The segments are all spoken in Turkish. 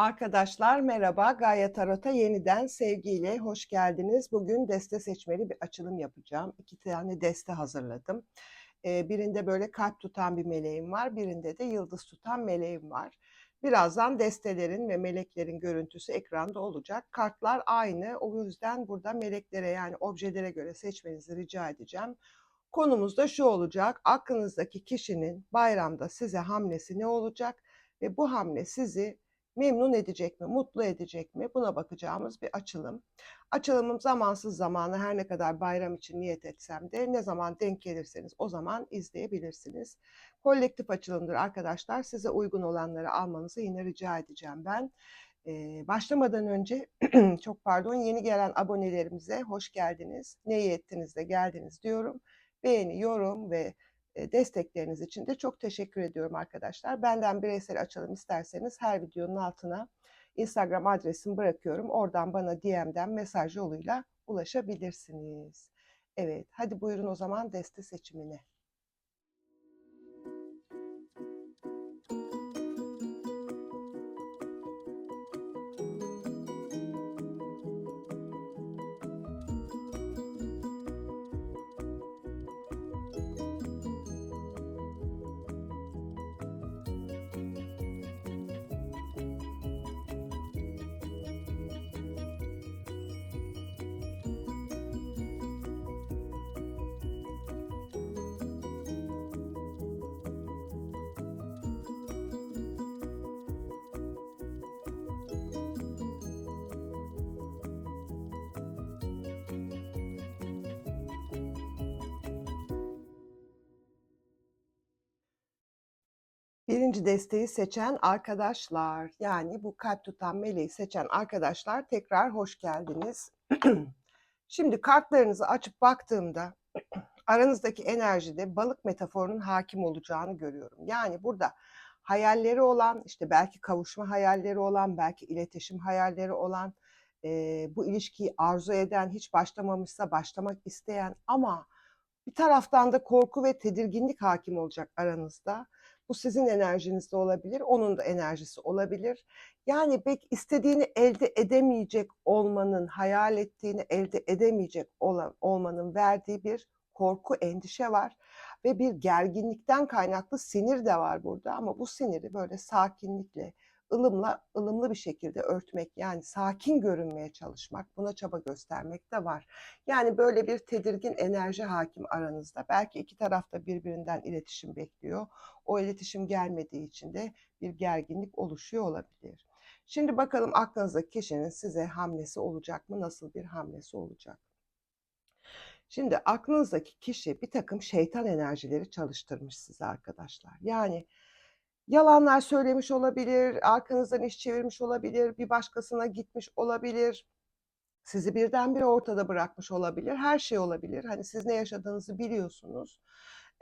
Arkadaşlar merhaba. Gaye Tarot'a yeniden sevgiyle hoş geldiniz. Bugün deste seçmeli bir açılım yapacağım. İki tane deste hazırladım. Ee, birinde böyle kalp tutan bir meleğim var. Birinde de yıldız tutan meleğim var. Birazdan destelerin ve meleklerin görüntüsü ekranda olacak. Kartlar aynı. O yüzden burada meleklere yani objelere göre seçmenizi rica edeceğim. Konumuz da şu olacak. Aklınızdaki kişinin bayramda size hamlesi ne olacak? Ve bu hamle sizi memnun edecek mi, mutlu edecek mi? Buna bakacağımız bir açılım. Açılımım zamansız zamanı her ne kadar bayram için niyet etsem de ne zaman denk gelirseniz o zaman izleyebilirsiniz. Kolektif açılımdır arkadaşlar. Size uygun olanları almanızı yine rica edeceğim ben. Ee, başlamadan önce çok pardon yeni gelen abonelerimize hoş geldiniz. Ne iyi ettiniz de geldiniz diyorum. Beğeni, yorum ve destekleriniz için de çok teşekkür ediyorum arkadaşlar. Benden bireysel açalım isterseniz her videonun altına Instagram adresimi bırakıyorum. Oradan bana DM'den mesaj yoluyla ulaşabilirsiniz. Evet, hadi buyurun o zaman deste seçimine. Birinci desteği seçen arkadaşlar, yani bu kalp tutan meleği seçen arkadaşlar tekrar hoş geldiniz. Şimdi kartlarınızı açıp baktığımda aranızdaki enerjide balık metaforunun hakim olacağını görüyorum. Yani burada hayalleri olan, işte belki kavuşma hayalleri olan, belki iletişim hayalleri olan, e, bu ilişkiyi arzu eden, hiç başlamamışsa başlamak isteyen ama bir taraftan da korku ve tedirginlik hakim olacak aranızda. Bu sizin enerjinizde olabilir, onun da enerjisi olabilir. Yani pek istediğini elde edemeyecek olmanın, hayal ettiğini elde edemeyecek olan olmanın verdiği bir korku, endişe var ve bir gerginlikten kaynaklı sinir de var burada ama bu siniri böyle sakinlikle, ılımla, ılımlı bir şekilde örtmek yani sakin görünmeye çalışmak, buna çaba göstermek de var. Yani böyle bir tedirgin enerji hakim aranızda. Belki iki taraf da birbirinden iletişim bekliyor. O iletişim gelmediği için de bir gerginlik oluşuyor olabilir. Şimdi bakalım aklınızdaki kişinin size hamlesi olacak mı? Nasıl bir hamlesi olacak? Şimdi aklınızdaki kişi bir takım şeytan enerjileri çalıştırmış size arkadaşlar. Yani yalanlar söylemiş olabilir, arkanızdan iş çevirmiş olabilir, bir başkasına gitmiş olabilir, sizi birdenbire ortada bırakmış olabilir, her şey olabilir. Hani siz ne yaşadığınızı biliyorsunuz.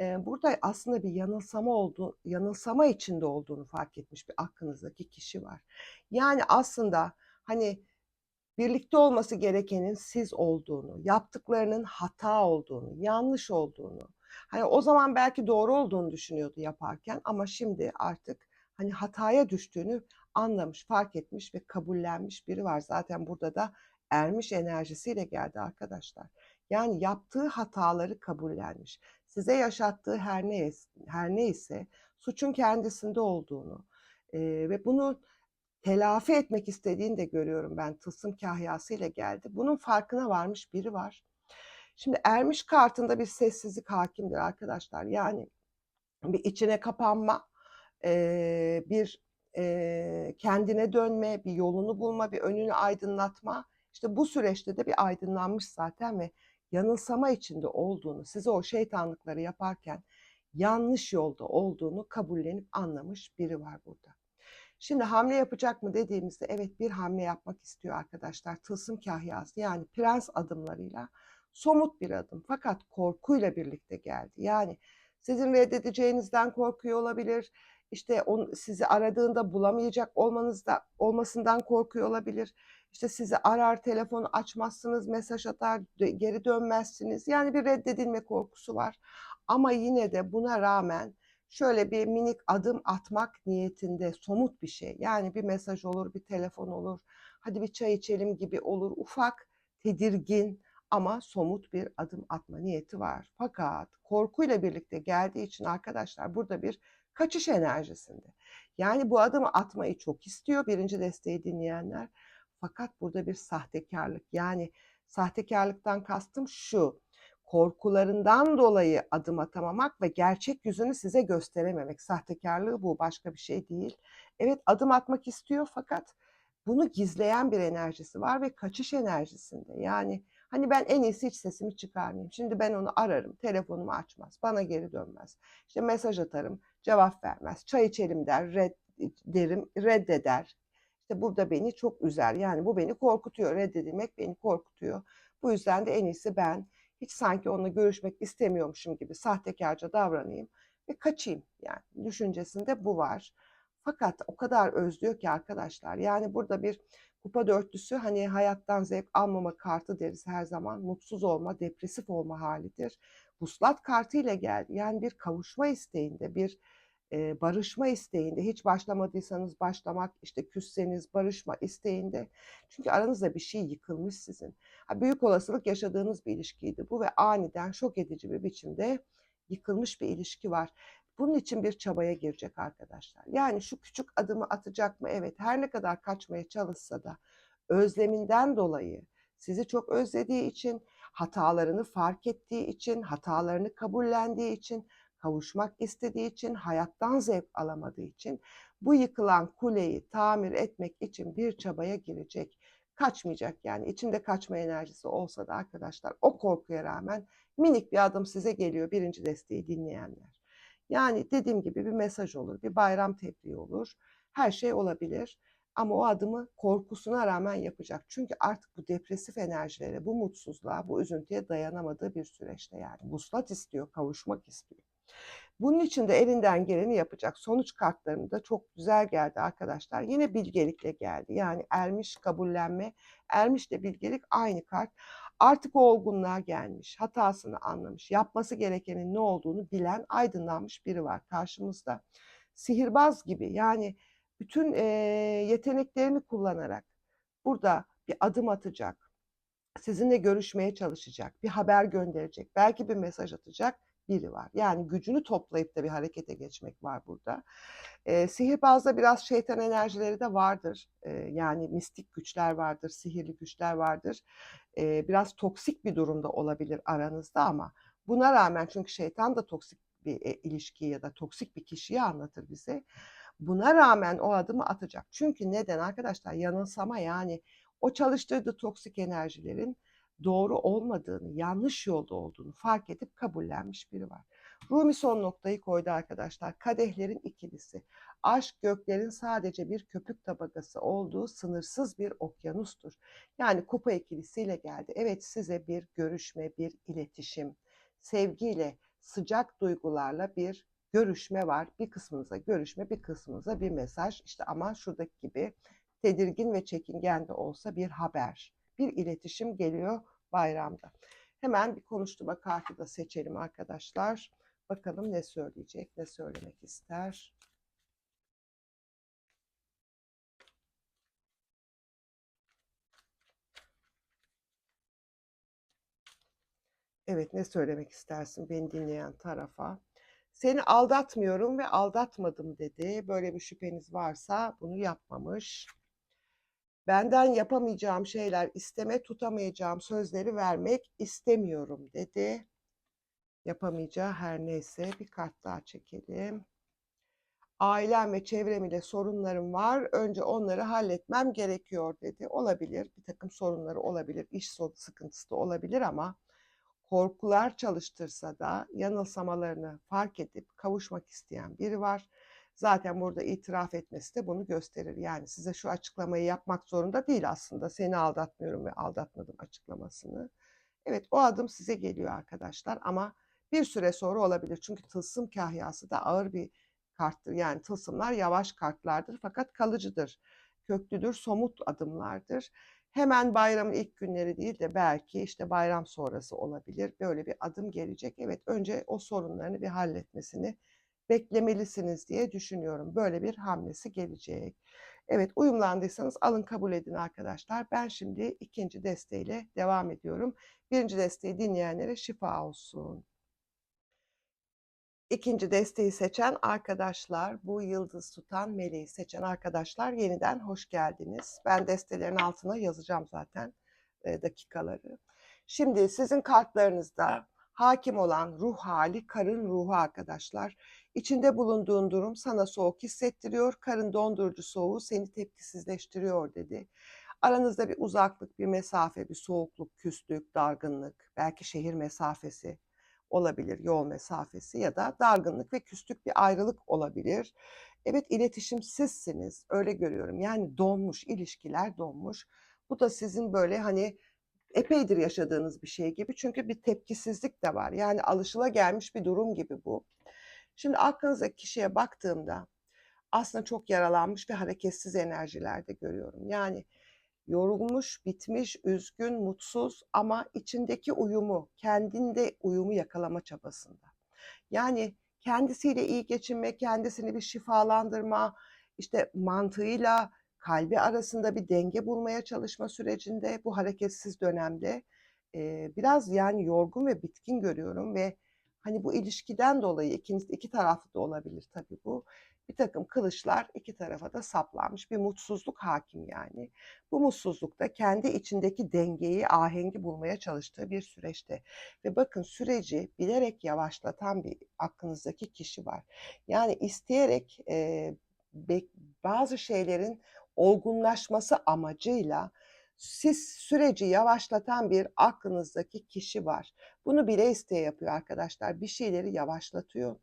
Ee, burada aslında bir yanılsama oldu, yanılsama içinde olduğunu fark etmiş bir aklınızdaki kişi var. Yani aslında hani birlikte olması gerekenin siz olduğunu, yaptıklarının hata olduğunu, yanlış olduğunu, hani o zaman belki doğru olduğunu düşünüyordu yaparken ama şimdi artık hani hataya düştüğünü anlamış, fark etmiş ve kabullenmiş biri var. Zaten burada da ermiş enerjisiyle geldi arkadaşlar. Yani yaptığı hataları kabullenmiş. Size yaşattığı her ne her neyse suçun kendisinde olduğunu e, ve bunu telafi etmek istediğini de görüyorum ben tılsım kahyasıyla geldi. Bunun farkına varmış biri var. Şimdi ermiş kartında bir sessizlik hakimdir arkadaşlar. Yani bir içine kapanma, bir kendine dönme, bir yolunu bulma, bir önünü aydınlatma. İşte bu süreçte de bir aydınlanmış zaten ve yanılsama içinde olduğunu, size o şeytanlıkları yaparken yanlış yolda olduğunu kabullenip anlamış biri var burada. Şimdi hamle yapacak mı dediğimizde evet bir hamle yapmak istiyor arkadaşlar. Tılsım kahyası yani prens adımlarıyla somut bir adım fakat korkuyla birlikte geldi. Yani sizin reddedeceğinizden korkuyor olabilir. İşte on, sizi aradığında bulamayacak olmanızda olmasından korkuyor olabilir. İşte sizi arar, telefonu açmazsınız, mesaj atar, geri dönmezsiniz. Yani bir reddedilme korkusu var. Ama yine de buna rağmen şöyle bir minik adım atmak niyetinde somut bir şey. Yani bir mesaj olur, bir telefon olur, hadi bir çay içelim gibi olur. Ufak, tedirgin ama somut bir adım atma niyeti var. Fakat korkuyla birlikte geldiği için arkadaşlar burada bir kaçış enerjisinde. Yani bu adımı atmayı çok istiyor birinci desteği dinleyenler. Fakat burada bir sahtekarlık yani sahtekarlıktan kastım şu korkularından dolayı adım atamamak ve gerçek yüzünü size gösterememek. Sahtekarlığı bu, başka bir şey değil. Evet adım atmak istiyor fakat bunu gizleyen bir enerjisi var ve kaçış enerjisinde. Yani hani ben en iyisi hiç sesimi çıkarmayayım. Şimdi ben onu ararım, telefonumu açmaz, bana geri dönmez. İşte mesaj atarım, cevap vermez. Çay içelim der, red derim, reddeder. İşte bu da beni çok üzer. Yani bu beni korkutuyor. Reddedilmek beni korkutuyor. Bu yüzden de en iyisi ben hiç sanki onunla görüşmek istemiyormuşum gibi sahtekarca davranayım ve kaçayım. Yani düşüncesinde bu var. Fakat o kadar özlüyor ki arkadaşlar. Yani burada bir kupa dörtlüsü hani hayattan zevk almama kartı deriz her zaman. Mutsuz olma, depresif olma halidir. Vuslat kartı ile geldi. Yani bir kavuşma isteğinde, bir e, barışma isteğinde, hiç başlamadıysanız başlamak, işte küsseniz barışma isteğinde. Çünkü aranızda bir şey yıkılmış sizin. Ha, büyük olasılık yaşadığınız bir ilişkiydi bu ve aniden şok edici bir biçimde yıkılmış bir ilişki var. Bunun için bir çabaya girecek arkadaşlar. Yani şu küçük adımı atacak mı? Evet her ne kadar kaçmaya çalışsa da özleminden dolayı sizi çok özlediği için, hatalarını fark ettiği için, hatalarını kabullendiği için kavuşmak istediği için, hayattan zevk alamadığı için bu yıkılan kuleyi tamir etmek için bir çabaya girecek. Kaçmayacak yani içinde kaçma enerjisi olsa da arkadaşlar o korkuya rağmen minik bir adım size geliyor birinci desteği dinleyenler. Yani dediğim gibi bir mesaj olur, bir bayram tebriği olur, her şey olabilir. Ama o adımı korkusuna rağmen yapacak. Çünkü artık bu depresif enerjilere, bu mutsuzluğa, bu üzüntüye dayanamadığı bir süreçte yani. Vuslat istiyor, kavuşmak istiyor. Bunun için de elinden geleni yapacak. Sonuç kartlarım da çok güzel geldi arkadaşlar. Yine bilgelikle geldi. Yani ermiş kabullenme, ermişle bilgelik aynı kart. Artık o olgunluğa gelmiş, hatasını anlamış, yapması gerekenin ne olduğunu bilen, aydınlanmış biri var karşımızda. Sihirbaz gibi yani bütün e, yeteneklerini kullanarak burada bir adım atacak, sizinle görüşmeye çalışacak, bir haber gönderecek, belki bir mesaj atacak biri var. Yani gücünü toplayıp da bir harekete geçmek var burada. E, sihirbazda biraz şeytan enerjileri de vardır. E, yani mistik güçler vardır, sihirli güçler vardır. E, biraz toksik bir durumda olabilir aranızda ama buna rağmen çünkü şeytan da toksik bir e, ilişki ya da toksik bir kişiyi anlatır bize. Buna rağmen o adımı atacak. Çünkü neden arkadaşlar? Yanılsama yani o çalıştırdığı toksik enerjilerin doğru olmadığını, yanlış yolda olduğunu fark edip kabullenmiş biri var. Rumi son noktayı koydu arkadaşlar. Kadehlerin ikilisi. Aşk göklerin sadece bir köpük tabakası olduğu sınırsız bir okyanustur. Yani kupa ikilisiyle geldi. Evet size bir görüşme, bir iletişim, sevgiyle, sıcak duygularla bir görüşme var. Bir kısmınıza görüşme, bir kısmınıza bir mesaj. İşte ama şuradaki gibi tedirgin ve çekingen de olsa bir haber bir iletişim geliyor bayramda. Hemen bir konuşturma kartı da seçelim arkadaşlar. Bakalım ne söyleyecek, ne söylemek ister. Evet ne söylemek istersin beni dinleyen tarafa? Seni aldatmıyorum ve aldatmadım dedi. Böyle bir şüpheniz varsa bunu yapmamış. Benden yapamayacağım şeyler isteme, tutamayacağım sözleri vermek istemiyorum dedi. Yapamayacağı her neyse bir kart daha çekelim. Ailem ve çevrem ile sorunlarım var. Önce onları halletmem gerekiyor dedi. Olabilir. Bir takım sorunları olabilir. İş sıkıntısı da olabilir ama korkular çalıştırsa da yanılsamalarını fark edip kavuşmak isteyen biri var. Zaten burada itiraf etmesi de bunu gösterir. Yani size şu açıklamayı yapmak zorunda değil aslında. Seni aldatmıyorum ve aldatmadım açıklamasını. Evet o adım size geliyor arkadaşlar ama bir süre sonra olabilir. Çünkü tılsım kahyası da ağır bir karttır. Yani tılsımlar yavaş kartlardır fakat kalıcıdır. Köklüdür, somut adımlardır. Hemen bayramın ilk günleri değil de belki işte bayram sonrası olabilir. Böyle bir adım gelecek. Evet önce o sorunlarını bir halletmesini beklemelisiniz diye düşünüyorum. Böyle bir hamlesi gelecek. Evet, uyumlandıysanız alın kabul edin arkadaşlar. Ben şimdi ikinci desteğiyle devam ediyorum. Birinci desteği dinleyenlere şifa olsun. İkinci desteği seçen arkadaşlar, bu yıldız tutan meleği seçen arkadaşlar yeniden hoş geldiniz. Ben destelerin altına yazacağım zaten e, dakikaları. Şimdi sizin kartlarınızda hakim olan ruh hali karın ruhu arkadaşlar. İçinde bulunduğun durum sana soğuk hissettiriyor. Karın dondurucu soğuğu seni tepkisizleştiriyor dedi. Aranızda bir uzaklık, bir mesafe, bir soğukluk, küslük, dargınlık, belki şehir mesafesi olabilir, yol mesafesi ya da dargınlık ve küslük bir ayrılık olabilir. Evet iletişimsizsiniz, öyle görüyorum. Yani donmuş, ilişkiler donmuş. Bu da sizin böyle hani epeydir yaşadığınız bir şey gibi. Çünkü bir tepkisizlik de var. Yani alışıla gelmiş bir durum gibi bu. Şimdi aklınızdaki kişiye baktığımda aslında çok yaralanmış ve hareketsiz enerjilerde görüyorum. Yani yorulmuş, bitmiş, üzgün, mutsuz ama içindeki uyumu, kendinde uyumu yakalama çabasında. Yani kendisiyle iyi geçinme, kendisini bir şifalandırma, işte mantığıyla kalbi arasında bir denge bulmaya çalışma sürecinde bu hareketsiz dönemde e, biraz yani yorgun ve bitkin görüyorum ve hani bu ilişkiden dolayı ikiniz iki taraflı da olabilir tabii bu bir takım kılıçlar iki tarafa da saplanmış bir mutsuzluk hakim yani. Bu mutsuzlukta kendi içindeki dengeyi, ahengi bulmaya çalıştığı bir süreçte. Ve bakın süreci bilerek yavaşlatan bir aklınızdaki kişi var. Yani isteyerek e, bazı şeylerin olgunlaşması amacıyla siz süreci yavaşlatan bir aklınızdaki kişi var. Bunu bile isteye yapıyor arkadaşlar. Bir şeyleri yavaşlatıyor.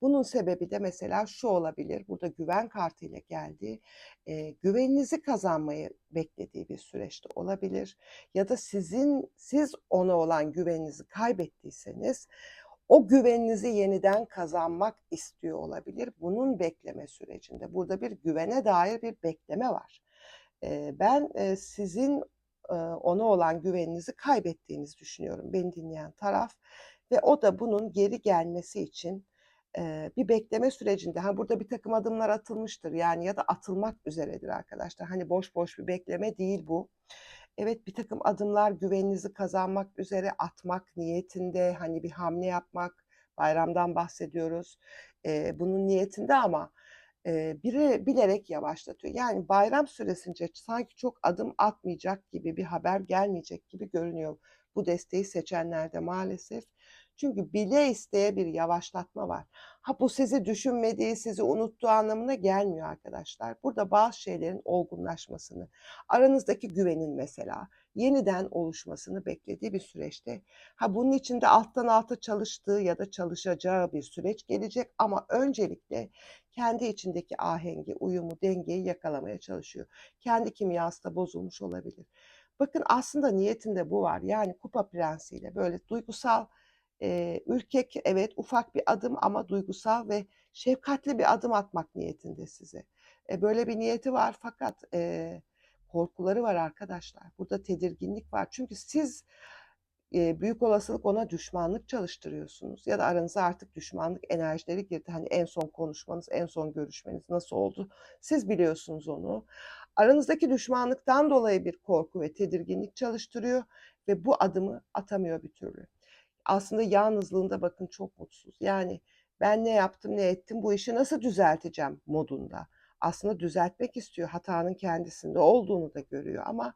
Bunun sebebi de mesela şu olabilir. Burada güven kartıyla geldi. E, güveninizi kazanmayı beklediği bir süreçte olabilir. Ya da sizin siz ona olan güveninizi kaybettiyseniz o güveninizi yeniden kazanmak istiyor olabilir. Bunun bekleme sürecinde. Burada bir güvene dair bir bekleme var. Ben sizin ona olan güveninizi kaybettiğinizi düşünüyorum. Beni dinleyen taraf ve o da bunun geri gelmesi için bir bekleme sürecinde. Ha burada bir takım adımlar atılmıştır. Yani ya da atılmak üzeredir arkadaşlar. Hani boş boş bir bekleme değil bu evet bir takım adımlar güveninizi kazanmak üzere atmak niyetinde hani bir hamle yapmak bayramdan bahsediyoruz bunun niyetinde ama e, biri bilerek yavaşlatıyor. Yani bayram süresince sanki çok adım atmayacak gibi bir haber gelmeyecek gibi görünüyor bu desteği seçenlerde maalesef. Çünkü bile isteye bir yavaşlatma var. Ha bu sizi düşünmediği, sizi unuttuğu anlamına gelmiyor arkadaşlar. Burada bazı şeylerin olgunlaşmasını, aranızdaki güvenin mesela yeniden oluşmasını beklediği bir süreçte. Ha bunun içinde alttan alta çalıştığı ya da çalışacağı bir süreç gelecek ama öncelikle kendi içindeki ahengi, uyumu, dengeyi yakalamaya çalışıyor. Kendi kimyası da bozulmuş olabilir. Bakın aslında niyetinde bu var. Yani kupa prensiyle böyle duygusal e, ürkek evet ufak bir adım ama duygusal ve şefkatli bir adım atmak niyetinde size. E, böyle bir niyeti var fakat e, korkuları var arkadaşlar. Burada tedirginlik var. Çünkü siz e, büyük olasılık ona düşmanlık çalıştırıyorsunuz. Ya da aranıza artık düşmanlık enerjileri girdi. Hani en son konuşmanız, en son görüşmeniz nasıl oldu? Siz biliyorsunuz onu. Aranızdaki düşmanlıktan dolayı bir korku ve tedirginlik çalıştırıyor ve bu adımı atamıyor bir türlü. Aslında yalnızlığında bakın çok mutsuz. Yani ben ne yaptım ne ettim bu işi nasıl düzelteceğim modunda. Aslında düzeltmek istiyor hatanın kendisinde olduğunu da görüyor ama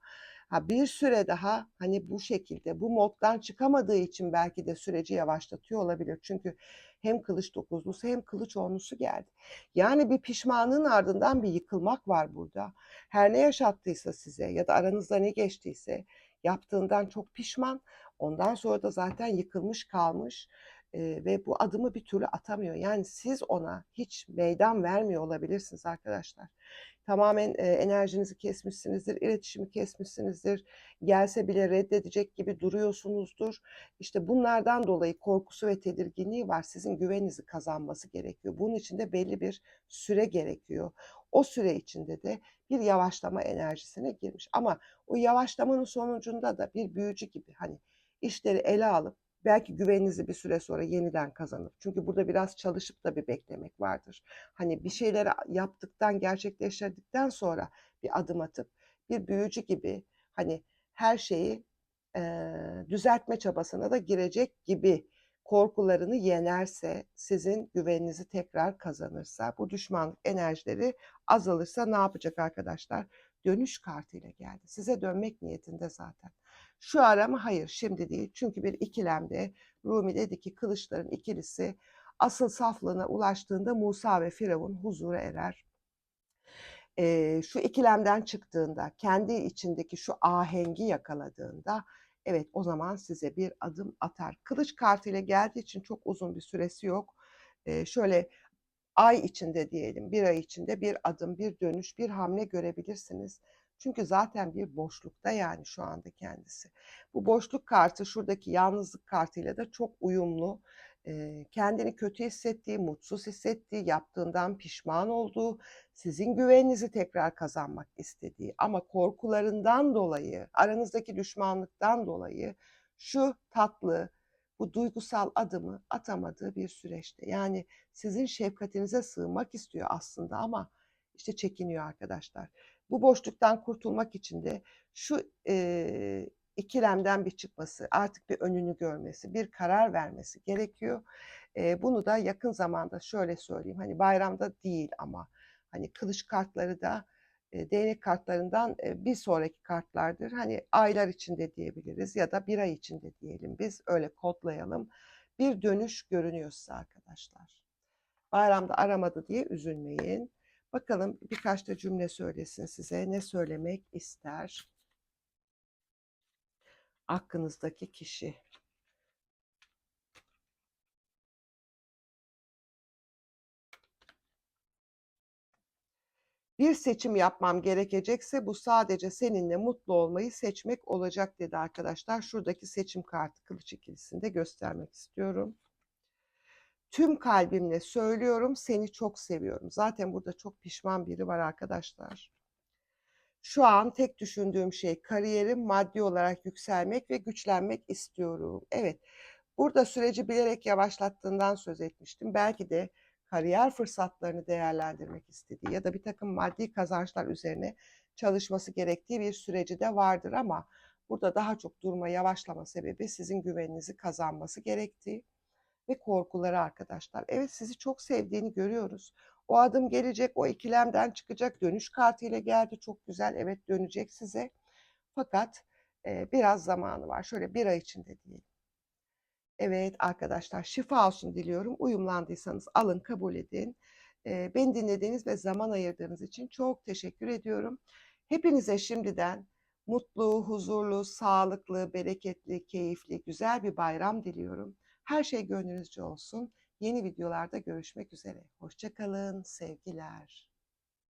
Ha bir süre daha hani bu şekilde bu moddan çıkamadığı için belki de süreci yavaşlatıyor olabilir. Çünkü hem kılıç dokuzlusu hem kılıç onlusu geldi. Yani bir pişmanlığın ardından bir yıkılmak var burada. Her ne yaşattıysa size ya da aranızda ne geçtiyse yaptığından çok pişman. Ondan sonra da zaten yıkılmış kalmış e, ve bu adımı bir türlü atamıyor. Yani siz ona hiç meydan vermiyor olabilirsiniz arkadaşlar tamamen e, enerjinizi kesmişsinizdir, iletişimi kesmişsinizdir, gelse bile reddedecek gibi duruyorsunuzdur. İşte bunlardan dolayı korkusu ve tedirginliği var. Sizin güveninizi kazanması gerekiyor. Bunun için de belli bir süre gerekiyor. O süre içinde de bir yavaşlama enerjisine girmiş. Ama o yavaşlamanın sonucunda da bir büyücü gibi hani işleri ele alıp belki güveninizi bir süre sonra yeniden kazanır. Çünkü burada biraz çalışıp da bir beklemek vardır. Hani bir şeyleri yaptıktan, gerçekleştirdikten sonra bir adım atıp bir büyücü gibi hani her şeyi e, düzeltme çabasına da girecek gibi korkularını yenerse, sizin güveninizi tekrar kazanırsa, bu düşmanlık enerjileri azalırsa ne yapacak arkadaşlar? Dönüş kartıyla geldi. Size dönmek niyetinde zaten. Şu ara mı? Hayır şimdi değil. Çünkü bir ikilemde Rumi dedi ki kılıçların ikilisi asıl saflığına ulaştığında Musa ve Firavun huzura erer. Ee, şu ikilemden çıktığında, kendi içindeki şu ahengi yakaladığında evet o zaman size bir adım atar. Kılıç kartıyla geldiği için çok uzun bir süresi yok. Ee, şöyle ay içinde diyelim, bir ay içinde bir adım, bir dönüş, bir hamle görebilirsiniz. Çünkü zaten bir boşlukta yani şu anda kendisi. Bu boşluk kartı şuradaki yalnızlık kartıyla da çok uyumlu. Kendini kötü hissettiği, mutsuz hissettiği, yaptığından pişman olduğu, sizin güveninizi tekrar kazanmak istediği ama korkularından dolayı, aranızdaki düşmanlıktan dolayı şu tatlı, bu duygusal adımı atamadığı bir süreçte. Yani sizin şefkatinize sığmak istiyor aslında ama işte çekiniyor arkadaşlar. Bu boşluktan kurtulmak için de şu e, ikilemden bir çıkması, artık bir önünü görmesi, bir karar vermesi gerekiyor. E, bunu da yakın zamanda şöyle söyleyeyim, hani bayramda değil ama hani kılıç kartları da e, değnek kartlarından e, bir sonraki kartlardır. Hani aylar içinde diyebiliriz ya da bir ay içinde diyelim biz öyle kodlayalım. Bir dönüş görünüyor size arkadaşlar. Bayramda aramadı diye üzülmeyin. Bakalım birkaç da cümle söylesin size. Ne söylemek ister? Aklınızdaki kişi. Bir seçim yapmam gerekecekse bu sadece seninle mutlu olmayı seçmek olacak dedi arkadaşlar. Şuradaki seçim kartı kılıç ikilisinde göstermek istiyorum. Tüm kalbimle söylüyorum seni çok seviyorum. Zaten burada çok pişman biri var arkadaşlar. Şu an tek düşündüğüm şey kariyerim maddi olarak yükselmek ve güçlenmek istiyorum. Evet burada süreci bilerek yavaşlattığından söz etmiştim. Belki de kariyer fırsatlarını değerlendirmek istediği ya da bir takım maddi kazançlar üzerine çalışması gerektiği bir süreci de vardır ama burada daha çok durma yavaşlama sebebi sizin güveninizi kazanması gerektiği ve korkuları arkadaşlar. Evet sizi çok sevdiğini görüyoruz. O adım gelecek, o ikilemden çıkacak. Dönüş kartıyla geldi çok güzel. Evet dönecek size. Fakat e, biraz zamanı var. Şöyle bir ay içinde diyelim. Evet arkadaşlar şifa olsun diliyorum. Uyumlandıysanız alın kabul edin. E, beni dinlediğiniz ve zaman ayırdığınız için çok teşekkür ediyorum. Hepinize şimdiden mutlu, huzurlu, sağlıklı, bereketli, keyifli, güzel bir bayram diliyorum. Her şey gönlünüzce olsun. Yeni videolarda görüşmek üzere. Hoşçakalın, sevgiler.